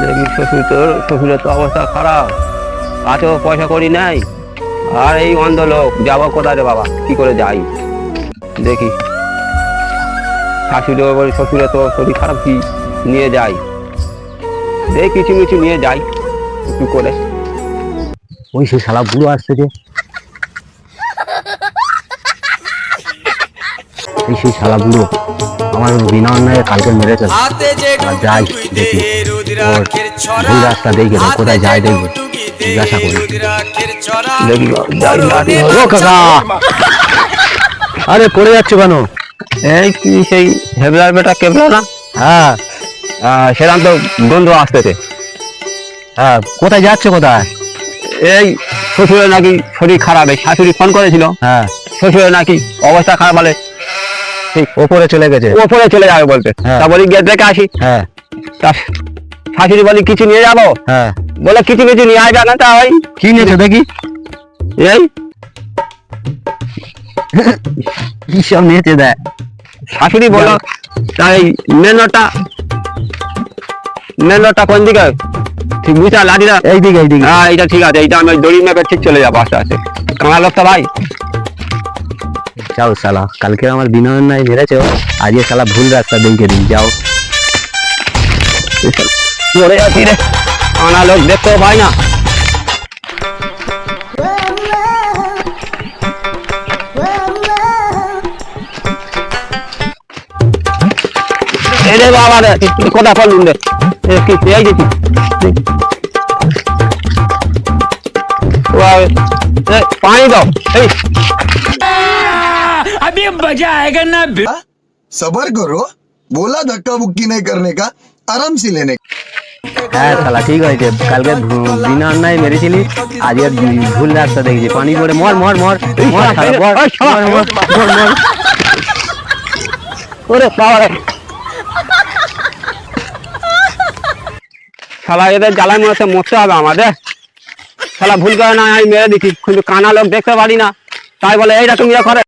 দেখি শ্বশুর তো, শ্বশুরের তো অবস্থা খারাপ। কাছেও পয়সা করি নাই, আর এই অন্ধ লোক যাব কোথায় রে বাবা? কি করে যাই? দেখি। শাশুড়ি বলি শ্বশুরে তো শরীর খারাপ, কি নিয়ে যাই? দেখি কিছু কিছু নিয়ে যাই, একটু করে। ওই সে শালা বুড়ো আসছে যে। এই সেই শালা বুড়ো। আমার বিনা অন্যায় কালকে মেরেছে। আর যাই দেখি। ওর ভুল রাস্তা দেখে দেখ, কোথায় যায় দেখবি। জিজ্ঞাসা করি। দেখি ও কাকা! আরে পড়ে যাচ্ছ কেন? এই কি সেই হেবলার বেটা কেবলা না? হ্যাঁ আহ, সেরকম তো গন্ধ আসতেছে। হ্যাঁ কোথায় যাচ্ছ কোথায়? এই শ্বশুরের নাকি শরীর খারাপ এই শাশুড়ি ফোন করেছিল। হ্যাঁ। শ্বশুরের নাকি অবস্থা খারাপ ওপরে চলে গেছে। ওপরে চলে যাবে বলতে হ্যাঁ। তা বলি গেট দেখে আসি। হ্যাঁ। শাশুড়ি বলি কিছু নিয়ে যাব? হ্যাঁ। বলে কিছু কিছু নিয়ে আসবে না তা ওই কি নিয়েছো দেখি। এই। কি সব নিয়েছে দেখ। শাশুড়ি বলো তাই মেনটা মেনটা কোন দিকে? ঠিক বুঝা লাঠিটা এইদিকে এইদিকে। হ্যাঁ এইটা ঠিক আছে এইটা আমি দড়ি মেপে ঠিক চলে যাব আস্তে আস্তে। কাঁড়া লোকটা ভাই। যাও শালা। কালকে আমার বিনা অন্যায় মেরেছে আজকে শালা ভুল রাস্তা দেখে দিন যাও। চলে যাচ্ছি রে। কাঁড়া লোক দেখতেও পাই না। এই রে বাবা রে কোথা করলুন রে? কি এই দেখি পানি দাও, এই। अभी मजा आएगा ना सबर करो बोला धक्का बुक्की नहीं करने का आराम से लेने का হ্যাঁ শালা ঠিক হয়েছে কালকে ভু- বিনা অন্যায় মেরেছিলি আজকে ভু- ভুল রাস্তা দেখেছি পানি পড়ে মর মর মর মর শালা, মর, ওই শালা, মর, মর, মর, মর। ওরে বাবা রে শালা এদের জ্বালায় মনে হচ্ছে মরতে হবে আমাদের শালা ভুল করে না আমি মেরে দিচ্ছি কিন্তু কানা লোক দেখতে পারি না তাই বলে এইরকম ইয়ে করে